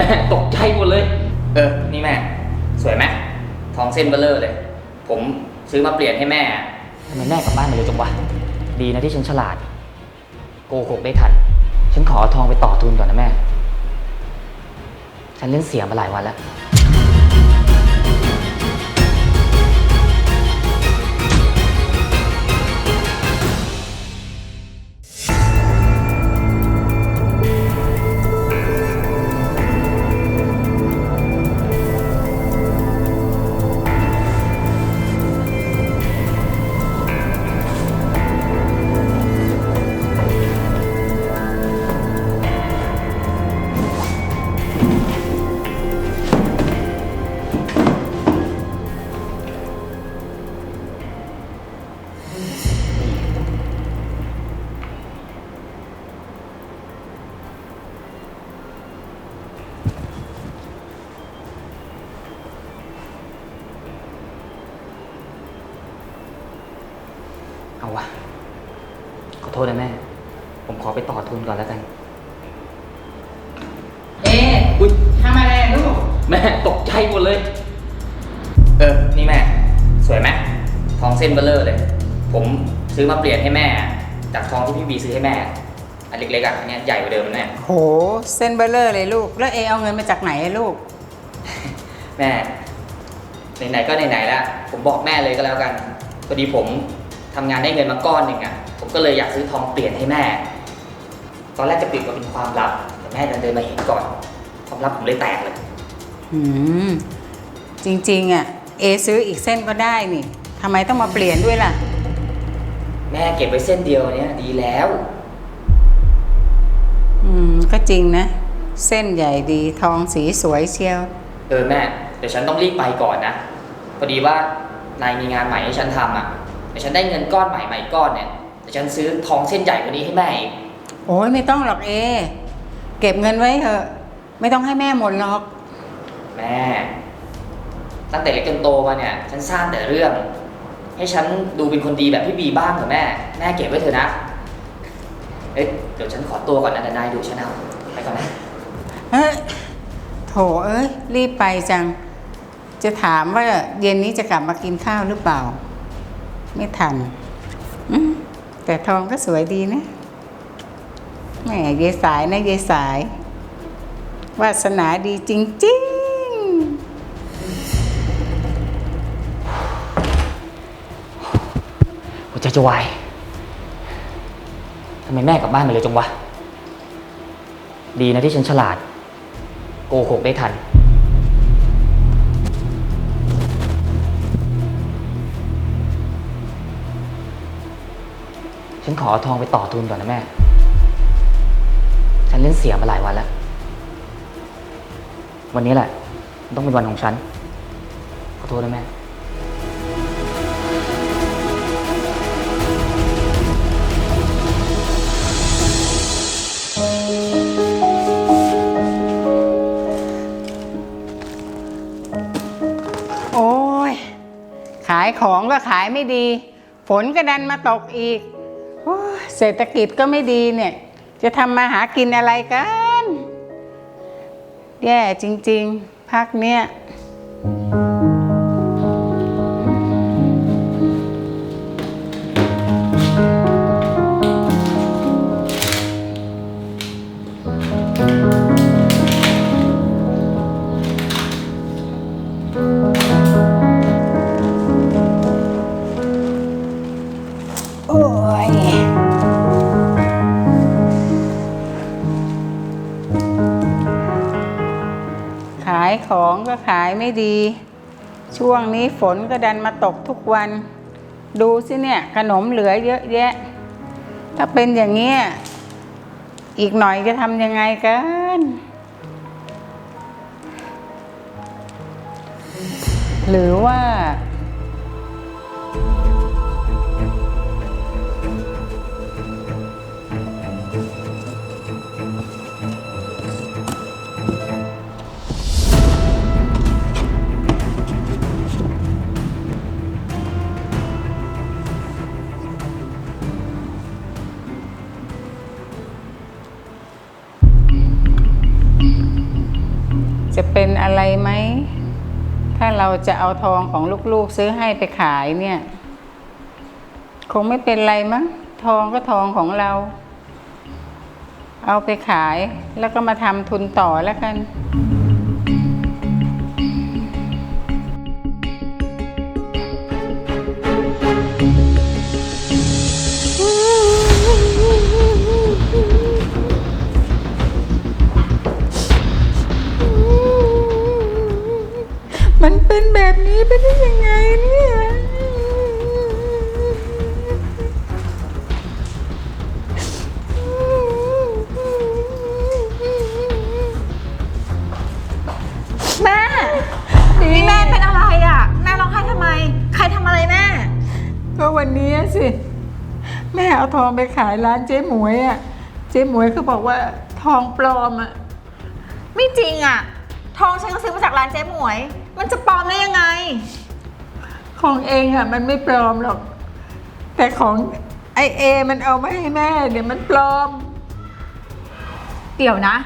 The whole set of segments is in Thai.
ม่ตกใจหมดเลย เออ นี่แม่ สวยไหมทองเส้นเบลเลอร์เลย ผมซื้อมาเปลี่ยนให้แม่ทำไมแม่กลับบ้านมาเร็วจังวะ ดีนะที่ฉันฉลาด โกหกได้ทัน ฉันขอเอาทองไปต่อทุนก่อนนะแม่ ฉันเล่นเสียมาหลายวันแล้ว เอาวะขอโทษนะแม่ ผมขอไปต่อทุนก่อนแล้วกัน เอ๊ะอุ้ยทำอะไรอะลูก แม่ตกใจหมดเลย เออ นี่แม่ สวยไหมทองเส้นเบลเลอร์เลย ผมซื้อมาเปลี่ยนให้แม่ จากทองที่พี่บีซื้อให้แม่ อันเล็กๆอะอันเนี้ยใหญ่กว่าเดิมนะแม่โห เส้นเบลเลอร์เลยลูก แล้วเอเอาเงินมาจากไหนอะลูก แม่ ไหนๆก็ไหนๆแล้วผมบอกแม่เลยก็แล้วกันพอดีผม ทำงานได้เงินมาก้อนหนึ่งอะผมก็เลยอยากซื้อทองเปลี่ยนให้แม่ ตอนแรกจะปิดก็เป็นความลับแต่แม่ดันเดินมาเห็นก่อน ความลับผมเลยแตกเลยอืมจริงๆอะเอซื้ออีกเส้นก็ได้นี่ทำไมต้องมาเปลี่ยนด้วยล่ะ แม่เก็บไว้เส้นเดียวเนี้ยดีแล้ว อืม ก็จริงนะ เส้นใหญ่ดีทองสีสวยเชียว เออแม่เดี๋ยวฉันต้องรีบไปก่อนนะพอดีว่านายมีงานใหม่ให้ฉันทำอะ เดี๋ยวฉันได้เงินก้อนใหม่ใหม่ก้อนเนี่ยเดี๋ยวฉันซื้อทองเส้นใหญ่กว่านี้ให้แม่อีกโอ้ยไม่ต้องหรอกเอ เก็บเงินไว้เถอะ ไม่ต้องให้แม่หมดหรอก แม่ ตั้งแต่เล็กจนโตมาเนี่ย ฉันสร้างแต่เรื่อง ให้ฉันดูเป็นคนดีแบบพี่บีบ้างเถอะแม่ แม่เก็บไว้เถอะนะเอ๊ะเดี๋ยวฉันขอตัวก่อนนะเดี๋ยวนายดูฉันเอาไปก่อนนะเฮ้ยโถเอ้ยรีบไปจัง จะถามว่าเย็นนี้จะกลับมากินข้าวหรือเปล่า ไม่ทันแต่ทองก็สวยดีนะแหมเยายสายนะเยายสาย วาสนาดีจริงหัวใจจะวายทำไมแม่กลับบ้านมาเร็วจังวะ ดีนะที่ฉันฉลาด โกหกได้ทัน ขอทองไปต่อทุนก่อนนะแม่ ฉันเล่นเสียมาหลายวันแล้ว วันนี้แหละ ต้องเป็นวันของฉัน ขอโทษนะแม่โอ้ย ขายของก็ขายไม่ดี ฝนก็ดันมาตกอีก เศรษฐกิจก็ไม่ดีเนี่ย จะทำมาหากินอะไรกัน แย่จริง ๆ พักเนี้ยายของก็ขายไม่ดี ช่วงนี้ฝนก็ดันมาตกทุกวัน ดูสิเนี่ยขนมเหลือเยอะแยะ ถ้าเป็นอย่างเงี้ยอีกหน่อยจะทำยังไงกันหรือว่า ไหม ถ้าเราจะเอาทองของลูกๆซื้อให้ไปขายเนี่ย คงไม่เป็นไรมั้งทองก็ทองของเรา เอาไปขายแล้วก็มาทำทุนต่อแล้วกัน แบบนี้ไปได้ยังไงเนี่ย แม่นี่แม่เป็นอะไรอะ แม่ร้องไห้ทำไม ใครทำอะไรแม่ ก็วันนี้สิ แม่เอาทองไปขายร้านเจ๊หมวยอะ เจ๊หมวยเขาบอกว่าทองปลอมอะ ไม่จริงอะ ทองฉันก็ซื้อมาจากร้านเจ๊หมวย มันจะปลอมได้ยังไง ของเองอะมันไม่ปลอมหรอก แต่ของไอเอมันเอามาให้แม่ เดี๋ยวมันปลอม เดี๋ยวนะ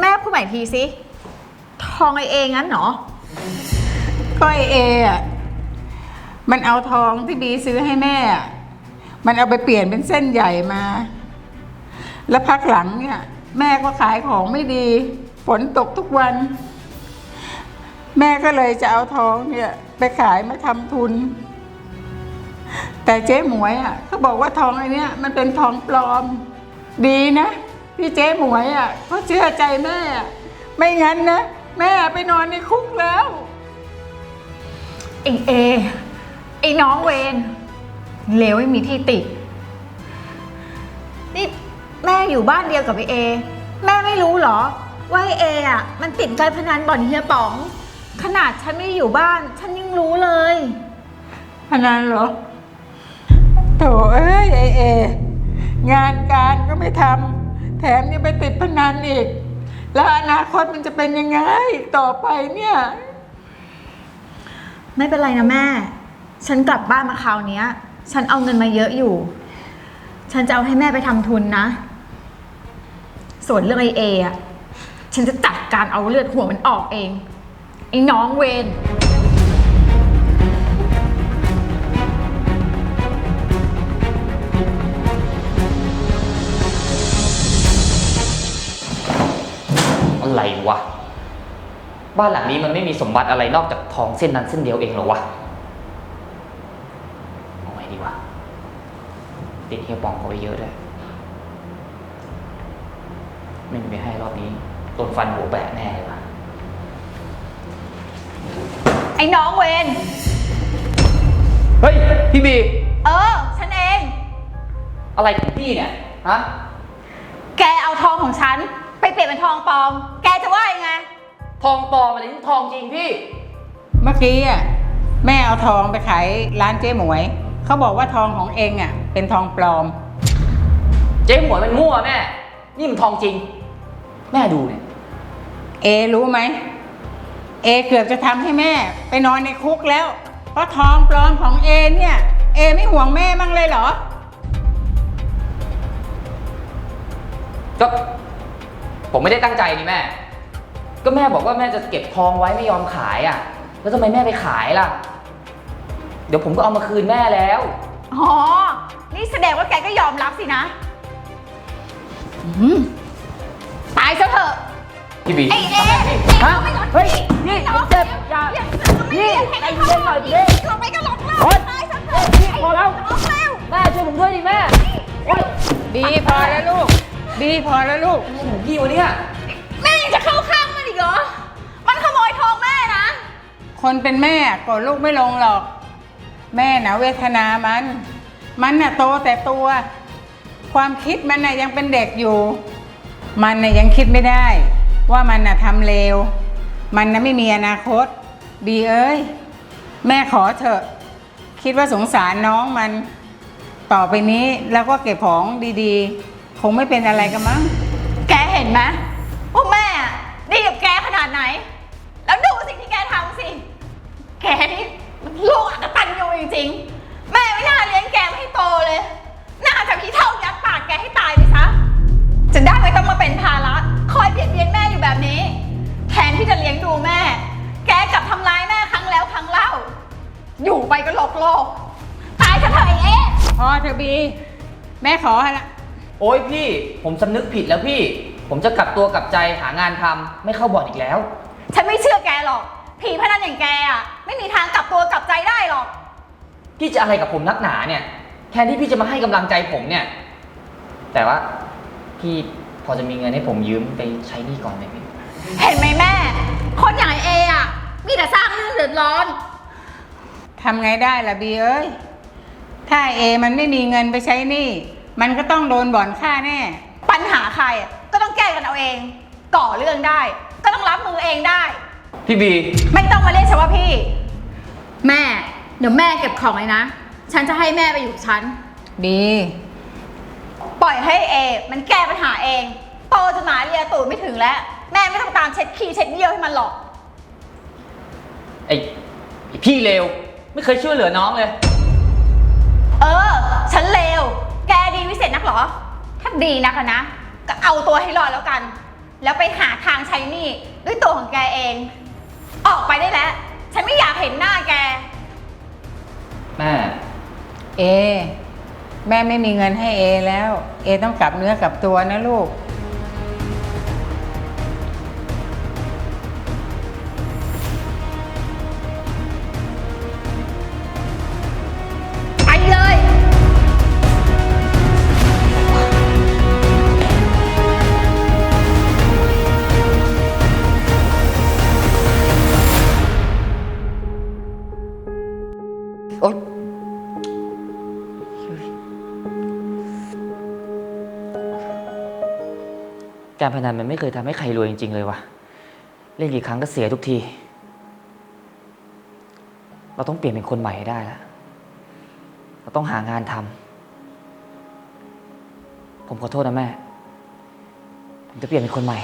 แม่พูดใหม่ทีสิทองไอเองงั้นเหรอก็ไอเออะมันเอาทองที่บีซื้อให้แม่อะมันเอาไปเปลี่ยนเป็นเส้นใหญ่มา แล้วพักหลังเนี่ย แม่ก็ขายของไม่ดี ฝนตกทุกวัน แม่ก็เลยจะเอาทองเนี่ยไปขายมาทำทุน แต่เจ๊หมวยอะเขาบอกว่าทองไอ้เนี้ยมันเป็นทองปลอม ดีนะที่เจ๊หมวยอะเขาเชื่อใจแม่อะไม่งั้นนะแม่ไปนอนในคุกแล้วไอเอ ไอน้องเวนเลวไม่มีที่ตินี่แม่อยู่บ้านเดียวกับไอเอ แม่ไม่รู้เหรอ ว่าไอเออะมันติดการพนันบ่อนเฮียป๋อง ขนาดฉันไม่ได้อยู่บ้าน ฉันยังรู้เลยพนันเหรอโถเอ้ยไอเอ งานการก็ไม่ทำแถมยังไปติดพนันอีก แล้วอนาคตมันจะเป็นยังไง ต่อไปเนี่ย ไม่เป็นไรนะแม่ ฉันกลับบ้านมาคราวเนี้ย ฉันเอาเงินมาเยอะอยู่ ฉันจะเอาให้แม่ไปทำทุนนะ ส่วนเรื่องไอเออะฉันจะจัดการเอาเลือดหัวมันออกเอง ไอ้น้องเวน อะไรวะ บ้านหลังนี้มันไม่มีสมบัติอะไรนอกจากทองเส้นนั้นเส้นเดียวเองเหรอวะเอาไงดีวะ ติดเฮียปองเขาไปเยอะด้วยไม่มีไปให้รอบนี้โดนฟันหัวแบะแน่เลยวะ ไอ้น้องเวน เฮ้ย พี่บี เออ ฉันเอง อะไรของพี่เนี่ย ฮะ แกเอาทองของฉัน ไปเปลี่ยนเป็นทองปลอม แกจะว่ายังไง ทองปลอมอะไรนี่ทองจริงพี่ เมื่อกี้อะแม่เอาทองไปขายร้านเจ๊หมวย เขาบอกว่าทองของเองอะ เป็นทองปลอม เจ๊หมวยมันมั่วแม่ นี่มันทองจริง แม่ดูเนี่ย เอรู้ไหม เอเกือบจะทำให้แม่ ไปนอนในคุกแล้ว เพราะทองปลอมของเอเนี่ย เอไม่ห่วงแม่บ้างเลยเหรอ ก็ผมไม่ได้ตั้งใจนี่แม่ ก็แม่บอกว่าแม่จะเก็บทองไว้ไม่ยอมขายอะ แล้วทำไมแม่ไปขายล่ะ เดี๋ยวผมก็เอามาคืนแม่แล้ว อ๋อ นี่แสดงว่าแกก็ยอมรับสินะ อืม พี่บีไอ้เอ๊ทำไมะพี่ฮะเฮ้ยนี่เจ็บอย่านี่ไอ้เย็นหน่อยดิลงไปก็ลงแล้วโอ๊ยตายซะเถอะนี่พอแล้วน้องแล้วแม่ช่วยผมด้วยดิแม่โอ๊ยบีพอแล้วลูก บีพอแล้วลูกอะไรของพี่วะเนี่ยแม่ยังจะเข้าข้างมันอีกเหรอ มันขโมยทองแม่นะ คนเป็นแม่กดลูกไม่ลงหรอก แม่นะเวทนามัน มันน่ะโตแต่ตัว ความคิดมันน่ะยังเป็นเด็กอยู่ มันน่ะยังคิดไม่ได้ ว่ามันน่ะทำเลว มันน่ะไม่มีอนาคต บีเอ้ย แม่ขอเถอะ คิดว่าสงสารน้องมัน ต่อไปนี้แล้วก็เก็บของดีๆ คงไม่เป็นอะไรกันมั้ง แกเห็นไหมว่าแม่อะดีกับแกขนาดไหน ม่ขอให้ละ โอ้ยพี่ ผมสำนึกผิดแล้วพี่ ผมจะกลับตัวกลับใจหางานทำไม่เข้าบ่อนอีกแล้ว ฉันไม่เชื่อแกหรอก ผีพนันอย่างแกอะไม่มีทางกลับตัวกลับใจได้หรอก พี่จะอะไรกับผมนักหนาเนี่ย แทนที่พี่จะมาให้กำลังใจผมเนี่ย แต่ว่าพี่พอจะมีเงินให้ผมยืมไปใช้หนี้ก่อนไหมพี่ เห็นไหมแม่ คนอย่างไอเออะมีแต่สร้างเรื่องเดือดร้อน ทำไงได้ล่ะบีเอ้ย ถ้าเอมันไม่มีเงินไปใช้หนี้ มันก็ต้องโดนบ่อนฆ่าแน่ ปัญหาใครอะก็ต้องแก้กันเอาเอง ก่อเรื่องได้ ก็ต้องรับมือเองได้ พี่บี ไม่ต้องมาเรียกฉันว่าพี่ แม่ เดี๋ยวแม่เก็บของเลยนะ ฉันจะให้แม่ไปอยู่กับฉันบีปล่อยให้เอ มันแก้ปัญหาเอง โตจนหมาเลียตูดไม่ถึงแล้ว แม่ไม่ต้องตามเช็ดขี้เช็ดเยี่ยวให้มันหรอก ไอ้ไอ้พี่เลวไม่เคยช่วยเหลือน้องเลย เออ ฉันเลวแก ดีวิเศษนักเหรอ ถ้าดีนักอะนะ ก็เอาตัวให้รอดแล้วกัน แล้วไปหาทางใช้หนี้ด้วยตัวของแกเอง ออกไปได้แล้ว ฉันไม่อยากเห็นหน้าแก แม่ เอ แม่ไม่มีเงินให้เอแล้ว เอต้องกลับเนื้อกลับตัวนะลูก การพนันมันไม่เคยทำให้ใครรวยจริง ๆ เลยวะเล่นกี่ครั้งก็เสียทุกที เราต้องเปลี่ยนเป็นคนใหม่ให้ได้แล้วเราต้องหางานทำผมขอโทษนะแม่ ผมจะเปลี่ยนเป็นคนใหม่